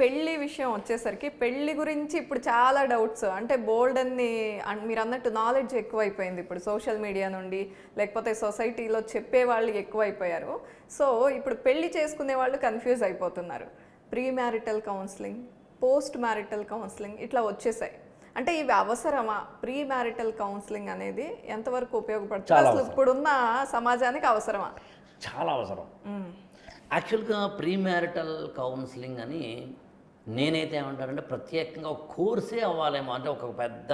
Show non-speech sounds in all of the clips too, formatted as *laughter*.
పెళ్ళి విషయం వచ్చేసరికి పెళ్ళి గురించి ఇప్పుడు చాలా డౌట్స్. అంటే బోల్డ్ అన్ని అన్- మీరు అన్నట్టు నాలెడ్జ్ ఎక్కువైపోయింది ఇప్పుడు సోషల్ మీడియా నుండి లేకపోతే సొసైటీలో చెప్పే వాళ్ళు ఎక్కువైపోయారు. సో ఇప్పుడు పెళ్ళి చేసుకునే వాళ్ళు కన్ఫ్యూజ్ అయిపోతున్నారు. Pre marital counselling post marital counselling ఇట్లా వచ్చేసాయి. అంటే ఇవి అవసరమా? ప్రీ మ్యారిటల్ కౌన్సిలింగ్ అనేది ఎంతవరకు ఉపయోగపడుతుంది? అసలు ఇప్పుడున్న సమాజానికి అవసరమా? చాలా అవసరం. యాక్చువల్గా ప్రీ మ్యారిటల్ కౌన్సిలింగ్ అని నేనైతే ఏమంటానంటే ప్రత్యేకంగా ఒక కోర్సే అవ్వాలేమో. అంటే ఒక పెద్ద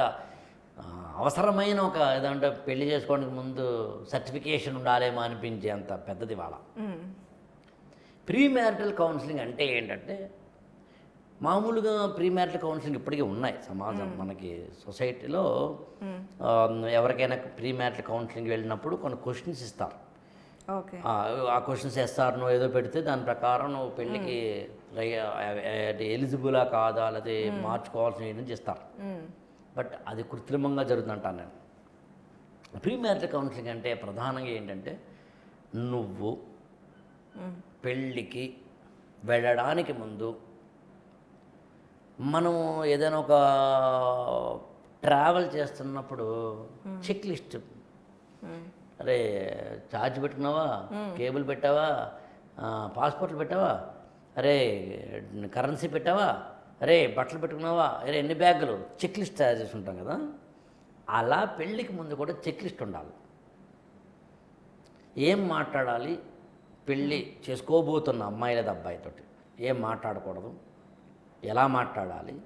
అవసరమైన ఒక ఏదంటే పెళ్ళి చేసుకోవడానికి ముందు సర్టిఫికేషన్ ఉండాలేమో అనిపించే అంత పెద్దది వాళ్ళ. ప్రీ మ్యారిటల్ కౌన్సిలింగ్ అంటే ఏంటంటే మామూలుగా ప్రీ మ్యారిటల్ కౌన్సిలింగ్ ఇప్పటికీ ఉన్నాయి. సమాజం మనకి సొసైటీలో ఎవరికైనా ప్రీ మ్యారిటల్ కౌన్సిలింగ్ వెళ్ళినప్పుడు కొన్ని క్వశ్చన్స్ ఇస్తారు. ఆ, క్వశ్చన్స్ నువ్వు ఏదో పెడితే దాని ప్రకారం నువ్వు పెళ్ళికి ఎలిజిబులా కాదా లేకపోతే మార్చుకోవాల్సిన మ్మ్. బట్ అది కృత్రిమంగా జరుగుతుందంటాను నేను. ప్రీ మ్యారిటల్ కౌన్సిలింగ్ అంటే ప్రధానంగా ఏంటంటే నువ్వు పెళ్ళికి వెళ్ళడానికి ముందు మనం ఏదైనా ఒక ట్రావెల్ చేస్తున్నప్పుడు చెక్ లిస్ట్ అరే ఛార్జ్ పెట్టుకున్నావా? కేబుల్ పెట్టావా? పాస్పోర్ట్లు పెట్టావా? అరే కరెన్సీ పెట్టావా? అరే బట్టలు పెట్టుకున్నావా? అరే ఎన్ని బ్యాగులు? చెక్ లిస్ట్ తయారు చేసి ఉంటాం కదా. అలా పెళ్ళికి ముందు కూడా చెక్ లిస్ట్ ఉండాలి. ఏం మాట్లాడాలి? పెళ్ళి చేసుకోబోతున్న అమ్మాయి లేదా అబ్బాయితోటి ఏం మాట్లాడకూడదు. ఎలా మాట్లాడాలి?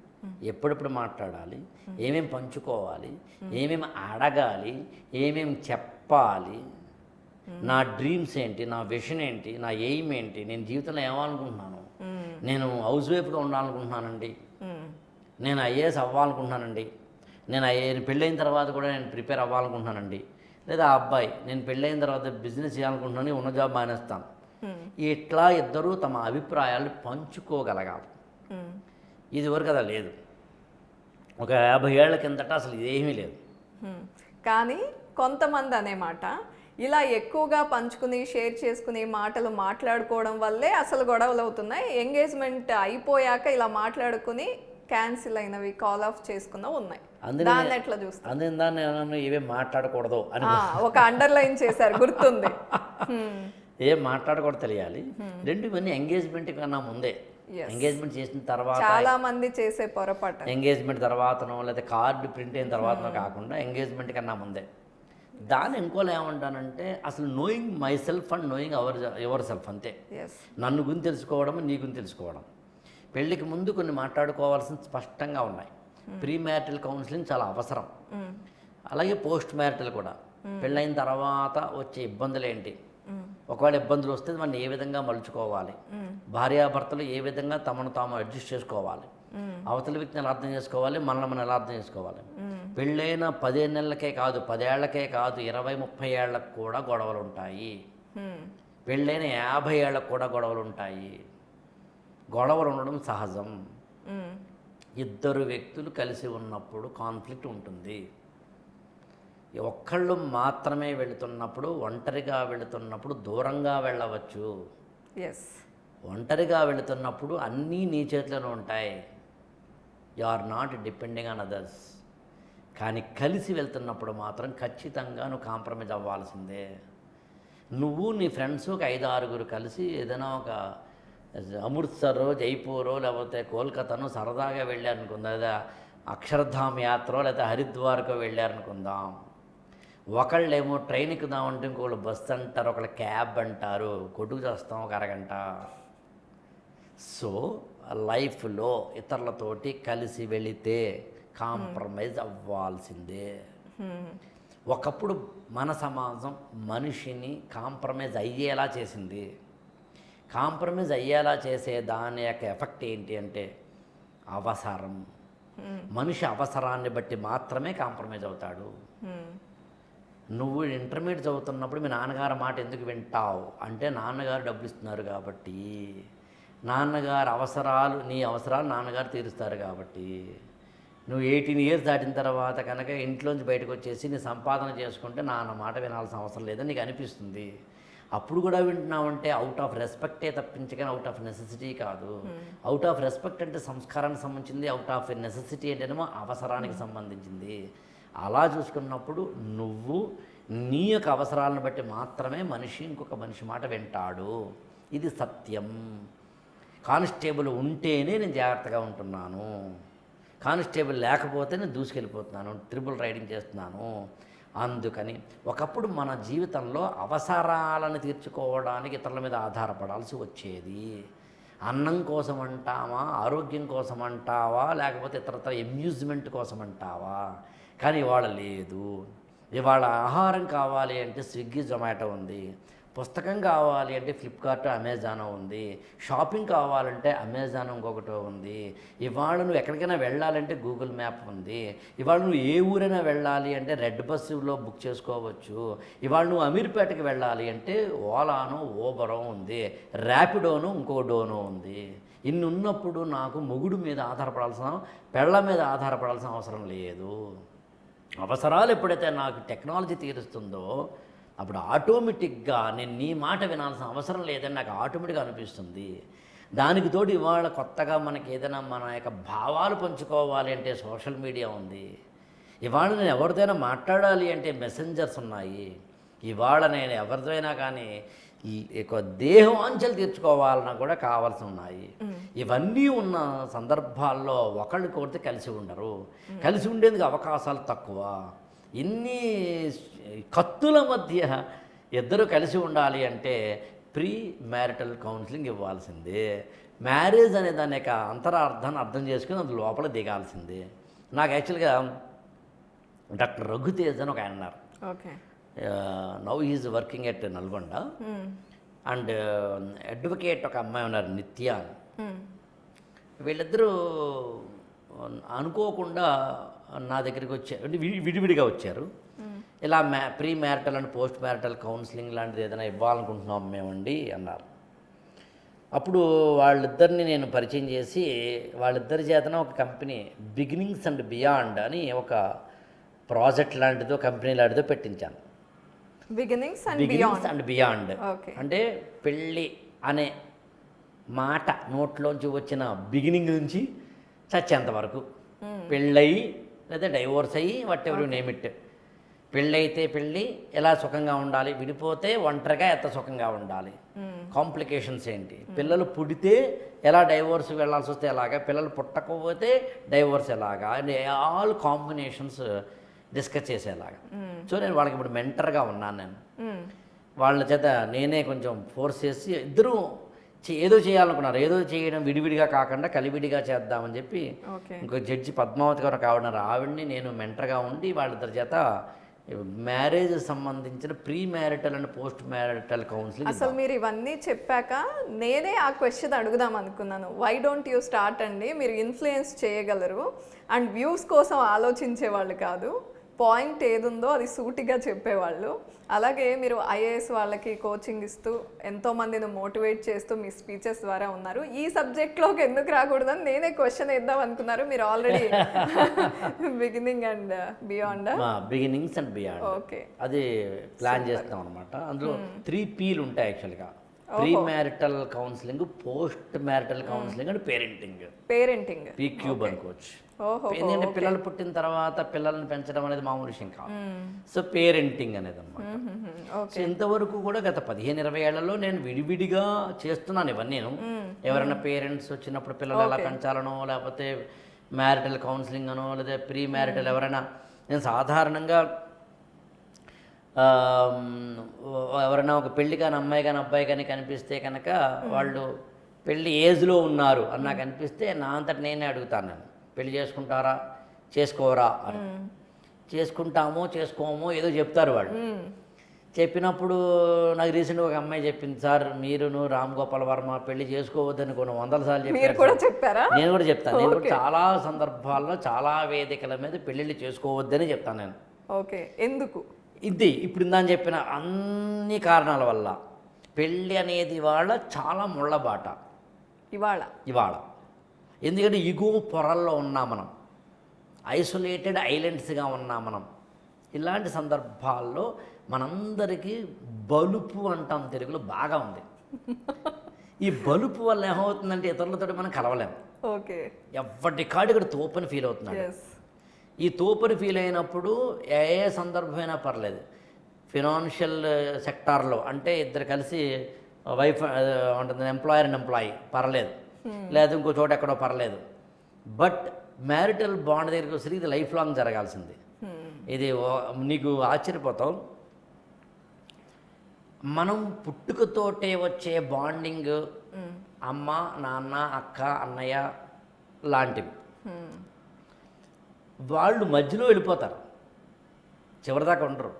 ఎప్పుడెప్పుడు మాట్లాడాలి? ఏమేం పంచుకోవాలి? ఏమేమి అడగాలి? ఏమేమి చెప్పాలి నా డ్రీమ్స్ ఏంటి? నా విషన్ ఏంటి? నా ఎయిమ్ ఏంటి? నేను జీవితంలో ఏమనుకుంటున్నాను? నేను హౌస్ వైఫ్గా ఉండాలనుకుంటున్నానండి. నేను ఐఏఎస్ అవ్వాలనుకుంటున్నానండి. నేను ఐఏ పెళ్ళైన తర్వాత కూడా నేను ప్రిపేర్ అవ్వాలనుకుంటున్నానండి. లేదా ఆ అబ్బాయి నేను పెళ్ళైన తర్వాత బిజినెస్ చేయాలనుకుంటున్నాను ఉన్న జాబ్ మానేస్తాను. ఇట్లా ఇద్దరూ తమ అభిప్రాయాలు పంచుకోగలగాలి. మ్మ్. ఇది వరకు అలా లేదు. ఒక యాభై ఏళ్ళ కిందట అసలు ఇదేమీ లేదు. కానీ కొంతమంది అనే మాట. ఇలా ఎక్కువగా పంచుకుని షేర్ చేసుకుని మాటలు మాట్లాడుకోవడం వల్లే అసలు గొడవలు అవుతున్నాయి ఎంగేజ్మెంట్ అయిపోయాక ఇలా మాట్లాడుకుని క్యాన్సిల్ అయినవి కాల్ ఆఫ్ చేసుకున్నవి ఉన్నాయి. దాన్ని ఎట్లా నేను ఇవేం మాట్లాడకూడదు అని ఒక అండర్లైన్ చేశారు గుర్తుంది. *laughs* ఏం మాట్లాడకూడదు తెలియాలి. రెండు ఇవన్నీ ఎంగేజ్మెంట్ కన్నా ముందే. ఎంగేజ్మెంట్ చేసిన తర్వాత చాలా మంది చేసే పొరపాటు. ఎంగేజ్మెంట్ తర్వాతనో లేదా కార్డు ప్రింట్ అయిన తర్వాతనో కాకుండా ఎంగేజ్మెంట్ కన్నా ముందే. దాన్ని ఇంకోలో ఏమంటానంటే అసలు knowing myself and knowing our ever self అంతే నన్ను గురించి తెలుసుకోవడం నీ గురించి తెలుసుకోవడం. పెళ్ళికి ముందు కొన్ని మాట్లాడుకోవాల్సిన స్పష్టంగా ఉన్నాయి. ప్రీ మ్యారిటల్ కౌన్సిలింగ్ చాలా అవసరం. అలాగే పోస్ట్ మ్యారిటల్ కూడా పెళ్ళైన తర్వాత వచ్చే ఇబ్బందులు ఏంటి ఒకవేళ ఇబ్బందులు వస్తే మనం ఏ విధంగా మలుచుకోవాలి? భార్యాభర్తలు ఏ విధంగా తమను తాము అడ్జస్ట్ చేసుకోవాలి? అవతల వ్యక్తిని ఎలా అర్థం చేసుకోవాలి? మనల్ని మనం ఎలా అర్థం చేసుకోవాలి? పెళ్ళైన పదిహేను నెలలకే కాదు పదేళ్ళకే కాదు ఇరవై ముప్పై ఏళ్ళకు కూడా గొడవలు ఉంటాయి పెళ్ళైన యాభై ఏళ్ళకు కూడా గొడవలు ఉంటాయి గొడవలు ఉండడం సహజం ఇద్దరు వ్యక్తులు కలిసి ఉన్నప్పుడు కాన్ఫ్లిక్ట్ ఉంటుంది. ఒక్కళ్ళు మాత్రమే వెళుతున్నప్పుడు ఒంటరిగా వెళుతున్నప్పుడు దూరంగా వెళ్ళవచ్చు. ఎస్ ఒంటరిగా వెళుతున్నప్పుడు అన్నీ నీ చేతిలోనే ఉంటాయి. You are not depending on others కానీ కలిసి వెళ్తున్నప్పుడు మాత్రం ఖచ్చితంగా నువ్వు కాంప్రమైజ్ అవ్వాల్సిందే. నువ్వు నీ ఫ్రెండ్స్ ఒక ఐదు ఆరుగురు కలిసి ఏదైనా ఒక అమృత్సరో జైపూరో లేకపోతే కోల్కతానో సరదాగా వెళ్ళారనుకుందాం. లేదా అక్షరధామ్ యాత్రో లేకపోతే హరిద్వార్కో వెళ్ళారనుకుందాం. ఒకళ్ళేమో ట్రైన్ ఎక్కుదామంటే ఇంకోళ్ళు బస్ అంటారు ఒకళ్ళు క్యాబ్ అంటారు. కొట్టుకు చేస్తాం ఒక అరగంట. సో లైఫ్లో ఇతరులతోటి కలిసి వెళితే కాంప్రమైజ్ అవ్వాల్సిందే. ఒకప్పుడు మన సమాజం మనిషిని కాంప్రమైజ్ అయ్యేలా చేసింది. కాంప్రమైజ్ అయ్యేలా చేసే దాని యొక్క ఎఫెక్ట్ ఏంటి అంటే అవసరం. మనిషి అవసరాన్ని బట్టి మాత్రమే కాంప్రమైజ్ అవుతాడు. నువ్వు ఇంటర్మీడియట్ చదువుతున్నప్పుడు మీ నాన్నగారు మాట ఎందుకు వింటావు? అంటే నాన్నగారు డబ్బులు ఇస్తున్నారు కాబట్టి. నాన్నగారు అవసరాలు నీ అవసరాలు నాన్నగారు తీరుస్తారు కాబట్టి నువ్వు ఎయిటీన్ ఇయర్స్ దాటిన తర్వాత కనుక ఇంట్లోంచి బయటకు వచ్చేసి నీ సంపాదన చేసుకుంటే నాన్న మాట వినాల్సిన అవసరం లేదని నీకు అనిపిస్తుంది. అప్పుడు కూడా వింటున్నామంటే అవుట్ ఆఫ్ రెస్పెక్టే తప్పించి కానీ అవుట్ ఆఫ్ నెసెసిటీ కాదు. అవుట్ ఆఫ్ రెస్పెక్ట్ అంటే సంస్కారానికి సంబంధించింది అవుట్ ఆఫ్ నెసెసిటీ అంటేనేమో అవసరానికి సంబంధించింది. అలా చూసుకున్నప్పుడు నువ్వు నీ యొక్క అవసరాలను బట్టి మాత్రమే మనిషి ఇంకొక మనిషి మాట వింటాడు. ఇది సత్యం. కానిస్టేబుల్ ఉంటేనే నేను జాగ్రత్తగా ఉంటున్నాను. కానిస్టేబుల్ లేకపోతే నేను దూసుకెళ్ళిపోతున్నాను ట్రిపుల్ రైడింగ్ చేస్తున్నాను. అందుకని ఒకప్పుడు మన జీవితంలో అవసరాలను తీర్చుకోవడానికి ఇతరుల మీద ఆధారపడాల్సి వచ్చేది. అన్నం కోసం అంటావా ఆరోగ్యం కోసం అంటావా లేకపోతే ఇతరత్ర అమ్యూజ్మెంట్ కోసం అంటావా? కానీ ఇవాళ లేదు. ఇవాళ ఆహారం కావాలి అంటే స్విగ్గీ జొమాటో ఉంది. పుస్తకం కావాలి అంటే ఫ్లిప్కార్ట్ అమెజాన్ ఉంది. షాపింగ్ కావాలంటే అమెజాన్ ఇంకొకటి ఉంది. ఇవాళ నువ్వు ఎక్కడికైనా వెళ్ళాలంటే గూగుల్ మ్యాప్ ఉంది. ఇవాళ నువ్వు ఏ ఊరైనా వెళ్ళాలి అంటే రెడ్ బస్సులో బుక్ చేసుకోవచ్చు. ఇవాళ నువ్వు అమీర్పేటకి వెళ్ళాలి అంటే ఓలాను ఓబరో ఉంది. ర్యాపిడోను ఇంకో డోనో ఉంది. ఇన్ని ఉన్నప్పుడు నాకు మొగుడు మీద ఆధారపడాల్సిన పెళ్ళ మీద ఆధారపడాల్సిన అవసరం లేదు. అవసరాలు ఎప్పుడైతే నాకు టెక్నాలజీ తీరుస్తుందో అప్పుడు ఆటోమేటిక్గా నేను నీ మాట వినాల్సిన అవసరం లేదని నాకు ఆటోమేటిక్గా అనిపిస్తుంది. దానికి తోడు ఇవాళ కొత్తగా మనకి ఏదైనా మన యొక్క భావాలు పంచుకోవాలి అంటే సోషల్ మీడియా ఉంది. ఇవాళ నేను ఎవరితోనైనా మాట్లాడాలి అంటే మెసెంజర్స్ ఉన్నాయి. ఇవాళ నేను ఎవరితోనైనా కానీ ఈ యొక్క దేహవాంఛలు తీర్చుకోవాలన్నా కూడా కావాల్సి ఉన్నాయి. ఇవన్నీ ఉన్న సందర్భాల్లో ఒకళ్ళు కోరితే కలిసి ఉండరు. కలిసి ఉండేందుకు అవకాశాలు తక్కువ. ఇన్ని కత్తుల మధ్య ఇద్దరు కలిసి ఉండాలి అంటే ప్రీ మ్యారిటల్ కౌన్సిలింగ్ ఇవ్వాల్సిందే. మ్యారేజ్ అనే దాని యొక్క అంతరార్థాన్ని అర్థం చేసుకుని అది లోపల దిగాల్సిందే. నాకు యాక్చువల్గా డాక్టర్ రఘుతేజ్ అని ఒక ఆయన ఉన్నారు. Okay. Now is working at Nalgonda. And advocate ఒక అమ్మాయి ఉన్నారు నిత్య వీళ్ళిద్దరూ అనుకోకుండా నా దగ్గరికి వచ్చారు. విడివిడిగా వచ్చారు. ఇలా మ్యా pre marital and post marital counselling లాంటిది ఏదైనా ఇవ్వాలనుకుంటున్నాం మేమండి అన్నారు. అప్పుడు వాళ్ళిద్దరిని నేను పరిచయం చేసి వాళ్ళిద్దరి చేతన ఒక కంపెనీ బిగినింగ్స్ అండ్ బియాండ్ అని ఒక ప్రాజెక్ట్ లాంటిదో కంపెనీ లాంటిదో పెట్టించాను. Beginnings and beginnings beyond. And beyond. అంటే పెళ్ళి అనే మాట నోట్లోంచి వచ్చిన బిగినింగ్ నుంచి చచ్చేంత వరకు పెళ్ళయి లేదా డైవోర్స్ అయ్యి వాట్ ఎవరు నేమిట్ పెళ్ళైతే పెళ్ళి ఎలా సుఖంగా ఉండాలి? విడిపోతే ఒంటరిగా ఎంత సుఖంగా ఉండాలి? కాంప్లికేషన్స్ ఏంటి? పిల్లలు పుడితే ఎలా డైవోర్స్ వెళ్ళాల్సి వస్తే ఎలాగా? పిల్లలు పుట్టకపోతే డైవోర్స్ ఎలాగా? ఆల్ కాంబినేషన్స్ డిస్కస్ చేసేలాగా. సో నేను వాళ్ళకి ఇప్పుడు మెంటర్గా ఉన్నాను నేను. వాళ్ళ చేత నేనే కొంచెం ఫోర్స్ చేసి ఇద్దరూ ఏదో చేయాలనుకున్నారు. ఏదో చేయడం విడివిడిగా కాకుండా కలివిడిగా చేద్దామని చెప్పి ఓకే. ఇంకో జడ్జి పద్మావతి గారు ఒక. ఆవిడ్ని నేను మెంటర్గా ఉండి వాళ్ళిద్దరి చేత మ్యారేజ్ సంబంధించిన pre marital and post marital counselling అసలు మీరు ఇవన్నీ చెప్పాక నేనే ఆ క్వశ్చన్ అడుగుదాం అనుకున్నాను. వై డోంట్ యూ స్టార్ట్ అండి? మీరు ఇన్ఫ్లుయెన్స్ చేయగలరు. అండ్ వ్యూస్ కోసం ఆలోచించే వాళ్ళు కాదు. పాయింట్ ఏదుందో అది సూటిగా చెప్పేవాళ్ళు. అలాగే మీరు ఐఏఎస్ వాళ్ళకి కోచింగ్ ఇస్తూ ఎంతో మందిని మోటివేట్ చేస్తూ మీ స్పీచెస్ ద్వారా ఉన్నారు. ఈ సబ్జెక్ట్లోకి ఎందుకు రాకూడదని నేనే క్వశ్చన్ వేద్దాం అనుకున్నారు. మీరు already *laughs* beginning and beyond. Beginnings and beyond. Okay. అది ప్లాన్ చేస్తాం అనమాట అందులో త్రీ పీలు ఉంటాయి యాక్చువల్గా. Pre marital counselling post marital counselling and parenting. Parenting. P cube అనుకోవచ్చు ఎందుకంటే పిల్లలు పుట్టిన తర్వాత పిల్లల్ని పెంచడం అనేది మామూలు విషయం కాదు. సో పేరెంటింగ్ అనేది అనమాట సో ఇంతవరకు కూడా గత పదిహేను ఇరవై ఏళ్ళలో నేను విడివిడిగా చేస్తున్నాను ఇవన్నీ నేను. ఎవరైనా పేరెంట్స్ వచ్చినప్పుడు పిల్లలు ఎలా పెంచాలనో లేకపోతే మ్యారిటల్ కౌన్సిలింగ్ అనో లేదా ప్రీ మ్యారిటల్ ఎవరైనా నేను సాధారణంగా ఎవరైనా ఒక పెళ్ళి కాని అమ్మాయి కానీ అబ్బాయి కానీ కనిపిస్తే కనుక వాళ్ళు పెళ్ళి ఏజ్లో ఉన్నారు అని నాకు అనిపిస్తే నా అంతటి నేనే అడుగుతాను నేను. పెళ్ళి చేసుకుంటారా? చేసుకోరా అని. చేసుకుంటామో చేసుకోమో ఏదో చెప్తారు వాళ్ళు. చెప్పినప్పుడు నాకు రీసెంట్గా ఒక అమ్మాయి చెప్పింది సార్ మీరును రామ్ గోపాల్ వర్మ పెళ్ళి చేసుకోవద్దని కొన్ని వందల సార్లు మీరు చెప్పారు కూడా సార్." చెప్పారా? నేను కూడా చెప్తాను. నేను కూడా చాలా సందర్భాల్లో చాలా వేదికల మీద పెళ్ళిళ్ళు చేసుకోవద్దని చెప్తాను నేను. ఓకే. ఎందుకు? ఇది ఇప్పుడు ఇందాని చెప్పిన అన్ని కారణాల వల్ల పెళ్ళి అనేది ఇవాళ చాలా ముళ్ళబాట. ఇవాళ. ఇవాళ. ఎందుకంటే ఇగో పొరల్లో ఉన్నాం మనం. ఐసోలేటెడ్ ఐలాండ్స్గా ఉన్నాం మనం. ఇలాంటి సందర్భాల్లో మనందరికీ బలుపు అంటాం తెలుగులో బాగా ఉంది. ఈ బలుపు వల్ల ఏమవుతుందంటే ఇతరులతో మనం కలవలేం. ఓకే. ఎవరి కాడు ఇక్కడ తోపని ఫీల్ అవుతున్నాడు. ఈ తోపని ఫీల్ అయినప్పుడు ఏ ఏ సందర్భమైనా పర్లేదు. ఫినాన్షియల్ సెక్టార్లో అంటే ఇద్దరు కలిసి వైఫ్ ఉంటుంది ఎంప్లాయర్ అండ్ ఎంప్లాయీ పర్లేదు. లేదా ఇంకో చోట ఎక్కడో పర్లేదు. బట్ మ్యారిటల్ బాండ్ దగ్గరికి వచ్చి ఇది లైఫ్ లాంగ్ జరగాల్సింది ఇది ఓ- నీకు ఆశ్చర్యపోతావు మనం పుట్టుకతోటే వచ్చే బాండింగ్ అమ్మ నాన్న అక్క అన్నయ్య లాంటివి. వాళ్ళు మధ్యలో వెళ్ళిపోతారు. చివరిదాకా ఉండరు.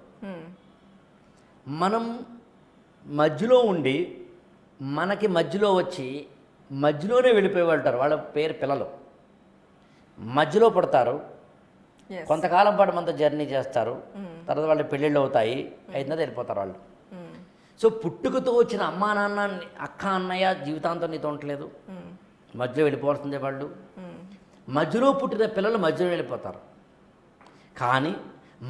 మనం మధ్యలో ఉండి మనకి మధ్యలో వచ్చి మధ్యలోనే వెళ్ళిపోయి వెళ్తారు వాళ్ళ పేరు పిల్లలు. మధ్యలో పడతారు. కొంతకాలం పాటు మనతో జర్నీ చేస్తారు. తర్వాత వాళ్ళ పెళ్ళిళ్ళు అవుతాయి. అయినది వెళ్ళిపోతారు వాళ్ళు. సో పుట్టుకతో వచ్చిన అమ్మా నాన్న అక్క అన్నయ్య జీవితాంతం నీతో ఉండలేదు మధ్యలో వెళ్ళిపోవాల్సిందే వాళ్ళు. మధ్యలో పుట్టిన పిల్లలు మధ్యలో వెళ్ళిపోతారు. కానీ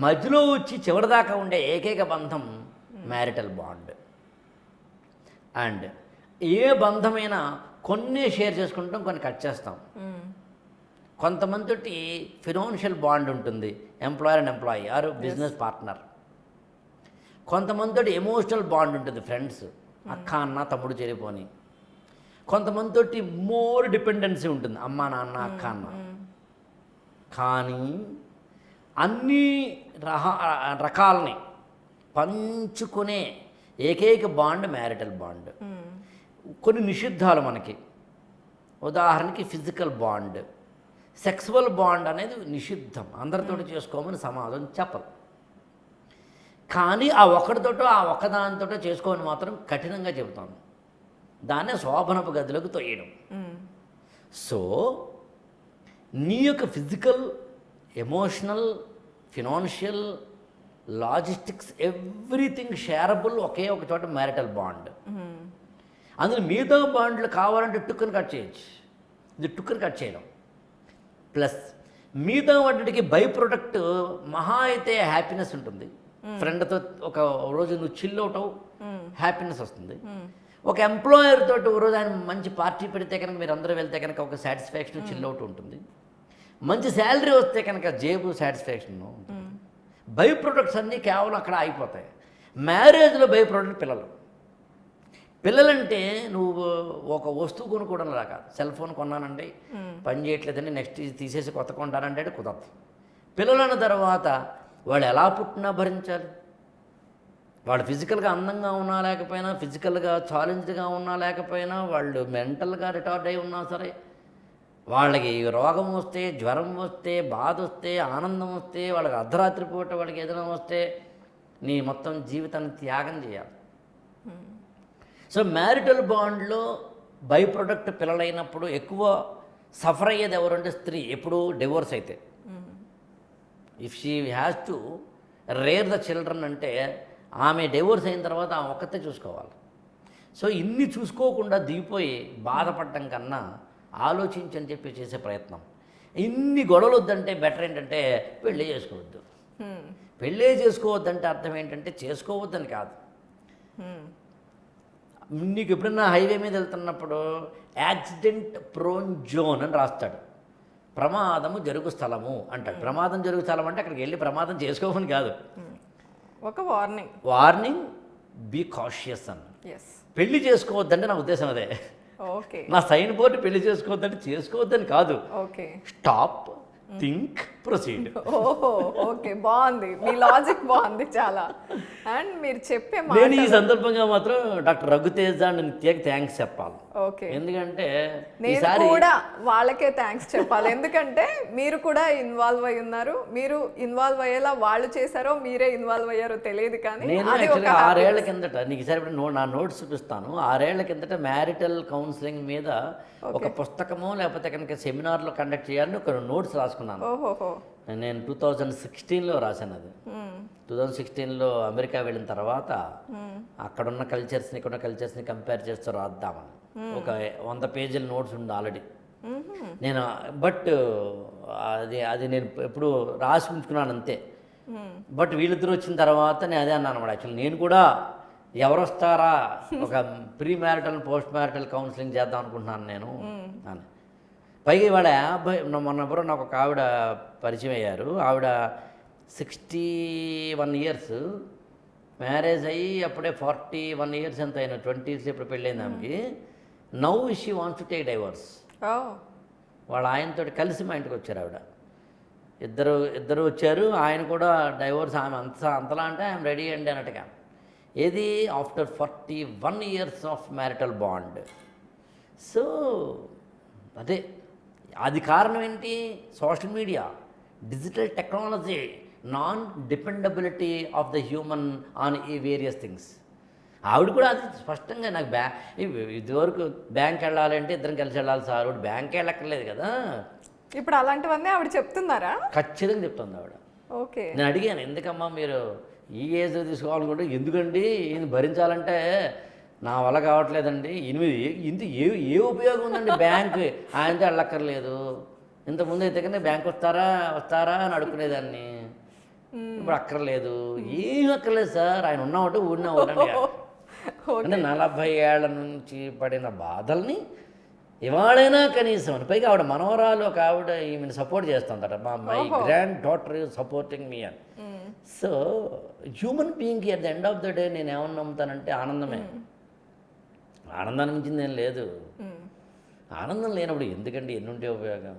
మధ్యలో వచ్చి చివరిదాకా ఉండే ఏకైక బంధం మ్యారిటల్ బాండ్. అండ్ ఏ బంధమైనా కొన్ని షేర్ చేసుకుంటాం కొన్ని కట్ చేస్తాం. కొంతమందికి ఫినాన్షియల్ బాండ్ ఉంటుంది employer and employee or business partner. కొంతమందితో ఎమోషనల్ బాండ్ ఉంటుంది ఫ్రెండ్స్. అక్క అన్న తమ్ముడు చెరిపోని కొంతమందితోటి మోర్ డిపెండెన్సీ ఉంటుంది. అమ్మ నాన్న అక్క అన్న. కానీ అన్ని రహ రకాలని పంచుకునే ఏకైక బాండ్ మ్యారిటల్ బాండ్ కొన్ని నిషిద్ధాలు మనకి. ఉదాహరణకి ఫిజికల్ బాండ్ సెక్సువల్ బాండ్ అనేది నిషిద్ధం. అందరితోటి చేసుకోమని సమాజం చెప్పదు. కానీ ఆ ఒక్కడితోటో ఆ ఒక్కదానితోటో చేసుకోమని మాత్రం కఠినంగా చెబుతాను. దాన్నే శోభనపు గదిలోకి తొయ్యడం సో నీ యొక్క physical emotional financial logistics everything shareable ఒకే ఒక చోట మ్యారిటల్ బాండ్. అందులో మిగతా బాండ్లు కావాలంటే టుక్కుని కట్ చేయొచ్చు. ఇది టుక్కుని కట్ చేయడం. ప్లస్ మిగతా వాటికి బై ప్రొడక్ట్ మహా అయితే హ్యాపీనెస్ ఉంటుంది. ఫ్రెండ్తో ఒక రోజు నువ్వు చిల్ అవుతావు. హ్యాపీనెస్ వస్తుంది. ఒక ఎంప్లాయర్ తోటి రోజు ఆయన మంచి పార్టీ పెడితే కనుక మీరు అందరూ వెళ్తే కనుక ఒక సాటిస్ఫాక్షన్ చిల్ అవుట్ ఉంటుంది. మంచి శాలరీ వస్తే కనుక జేబు సాటిస్ఫాక్షన్ ఉంటుంది. బై ప్రొడక్ట్స్ అన్నీ కేవలం అక్కడ అయిపోతాయి మ్యారేజ్లో బై ప్రొడక్ట్ పిల్లలు. పిల్లలంటే నువ్వు ఒక వస్తువు కొనుక్కోవడం లాగా సెల్ ఫోన్ కొన్నానండి. పని చేయట్లేదండి. నెక్స్ట్ ఇది తీసేసి కొత్త కొంటానంటే అంటే కుదరదు. పిల్లలు అన్న తర్వాత వాళ్ళు ఎలా పుట్టినా భరించాలి. వాళ్ళు ఫిజికల్గా అందంగా ఉన్నా లేకపోయినా ఫిజికల్గా ఛాలెంజ్డ్గా ఉన్నా లేకపోయినా వాళ్ళు మెంటల్గా రిటార్డ్ అయి ఉన్నా సరే వాళ్ళకి రోగం వస్తే జ్వరం వస్తే బాధ వస్తే ఆనందం వస్తే వాళ్ళకి అర్ధరాత్రి పూట వాళ్ళకి ఏదైనా వస్తే నీ మొత్తం జీవితాన్ని త్యాగం చేయాలి. సో మ్యారిటల్ బాండ్లో బై ప్రొడక్ట్ పిల్లలైనప్పుడు ఎక్కువ సఫర్ అయ్యేది ఎవరంటే స్త్రీ ఎప్పుడు డివోర్స్ అయితే. If she has to rear the children అంటే ఆమె డివోర్స్ అయిన తర్వాత ఆమె ఒక్కతే చూసుకోవాలి. సో ఇన్ని చూసుకోకుండా దిగిపోయి బాధపడటం కన్నా ఆలోచించని చెప్పి చేసే ప్రయత్నం. ఇన్ని గొడవలు వద్దంటే బెటర్ ఏంటంటే పెళ్ళి చేసుకోవద్దు. పెళ్ళే చేసుకోవద్దంటే అర్థం ఏంటంటే చేసుకోవద్దని కాదు. నీకు ఎప్పుడన్నా హైవే మీద వెళ్తున్నప్పుడు యాక్సిడెంట్ ప్రోన్ జోన్ అని రాస్తాడు. ప్రమాదము జరుగు స్థలము అంటాడు. ప్రమాదం జరుగు స్థలం అంటే అక్కడికి వెళ్ళి ప్రమాదం చేసుకోమని కాదు. ఒక వార్నింగ్ వార్నింగ్ బీ కాషియస్ అని ఎస్ పెళ్ళి చేసుకోవద్దంటే నా ఉద్దేశం అదే. ఓకే నా సైన్ బోర్డు పెళ్ళి చేసుకోవద్దంటే చేసుకోవద్దని కాదు. ఓకే స్టాప్ థింక్ ప్రొసీడ్ ఓహో ఓకే బాగుంది. మీ లాజిక్ బాగుంది చాలా. అండ్ మీరు చెప్పే నేను ఈ సందర్భంగా మాత్రం డాక్టర్ రఘుతేజ అండ్ నిత్యకి థ్యాంక్స్ చెప్పాలి. ఓకే. ఎందుకంటే నేను కూడా వాళ్ళకే థ్యాంక్స్ చెప్పాలి. ఎందుకంటే మీరు కూడా ఇన్వాల్వ్ అయి ఉన్నారు. మీరు ఇన్వాల్వ్ అయ్యేలా వాళ్ళు చేశారో మీరే ఇన్వాల్వ్ అయ్యారో తెలియదు కానీ నేను ఆరేళ్ళ కిందట నీకు ఈసారి ఇప్పుడు నో నా నోట్స్ చూపిస్తాను. ఆరేళ్ళ కిందట మ్యారిటల్ కౌన్సిలింగ్ మీద ఒక పుస్తకము లేకపోతే కనుక సెమినార్లో కండక్ట్ చేయాలని ఒక నోట్స్ రాసుకున్నాను. నేను టూ థౌజండ్ సిక్స్టీన్లో రాశాను అది. టూ థౌజండ్ సిక్స్టీన్లో అమెరికా వెళ్ళిన తర్వాత అక్కడున్న కల్చర్స్ని ఇక్కడున్న కల్చర్స్ని కంపేర్ చేస్తూ రాద్దామని. ఒక వంద పేజీల నోట్స్ ఉంది ఆల్రెడీ. నేను బట్ అది అది నేను ఎప్పుడు రాసి ఉంచుకున్నాను అంతే. మ్మ్. బట్ వీళ్ళిద్దరు వచ్చిన తర్వాత నేను అదే అన్నాను అనమాట యాక్చువల్ నేను కూడా ఎవరు వస్తారా ఒక pre marital post marital counselling చేద్దాం అనుకుంటున్నాను నేను. అని. పైగా ఇవాళ యాభై మొన్న ఎవరో నాకు ఒక ఆవిడ పరిచయం అయ్యారు. ఆవిడ సిక్స్టీ వన్ ఇయర్స్ మ్యారేజ్ అయ్యి అప్పుడే ఫార్టీ వన్ ఇయర్స్ ఎంత అయినా ట్వంటీస్ ఇప్పుడు పెళ్ళైంది ఆమెకి. Now she wants to take divorce. వాళ్ళ ఆయనతో కలిసి మా ఇంటికి వచ్చారు ఆవిడ. ఇద్దరు ఇద్దరు వచ్చారు ఆయన కూడా డైవోర్స్ ఆమె అంత అంతలా అంటే ఐఎమ్ రెడీ అండి అన్నట్టుగా. ఏది? After forty one years of marital bond. So అదే అది కారణం ఏంటి? Social media digital technology non dependability of the human on ఈ వేరియస్ థింగ్స్. ఆవిడ కూడా అది స్పష్టంగా నాకు బ్యా ఇదివరకు బ్యాంక్ వెళ్ళాలంటే ఇద్దరం కలిసి వెళ్ళాలి సార్. ఆవిడ బ్యాంక్ వెళ్ళక్కర్లేదు కదా. ఇప్పుడు అలాంటివన్నీ ఆవిడ చెప్తున్నారా? ఖచ్చితంగా చెప్తుంది ఆవిడ. ఓకే. నేను అడిగాను ఎందుకమ్మా మీరు ఈ ఏజ్ తీసుకోవాలనుకుంటే ఎందుకండి ఈయన భరించాలంటే నా వల్ల కావట్లేదండి. ఎనిమిది ఇంత ఏ ఏ ఉపయోగం ఉందండి బ్యాంక్? ఆయనతో వెళ్ళక్కర్లేదు. ఇంతకుముందు అయితే కన్నా బ్యాంక్ వస్తారా వస్తారా అని అడుక్కునేదాన్ని. ఇప్పుడు అక్కర్లేదు. ఏం అక్కర్లేదు సార్. ఆయన ఉన్నామంటే ఊడినా ఉండండి *laughs* అంటే నలభై ఏళ్ళ నుంచి పడిన బాధల్ని ఇవాళైనా కనీసం అని. పైగా ఆవిడ మనవరాలు ఒక ఆవిడ ఈమెను సపోర్ట్ చేస్తుందట. మా my granddaughter supporting me అని. So human బీయింగ్కి at the end of the day నేను ఏమన్నా నమ్ముతానంటే ఆనందమే. ఆనందాన్ని మించింది ఏం లేదు. ఆనందం లేనప్పుడు ఎందుకండి? ఎన్నుంటే ఉపయోగం?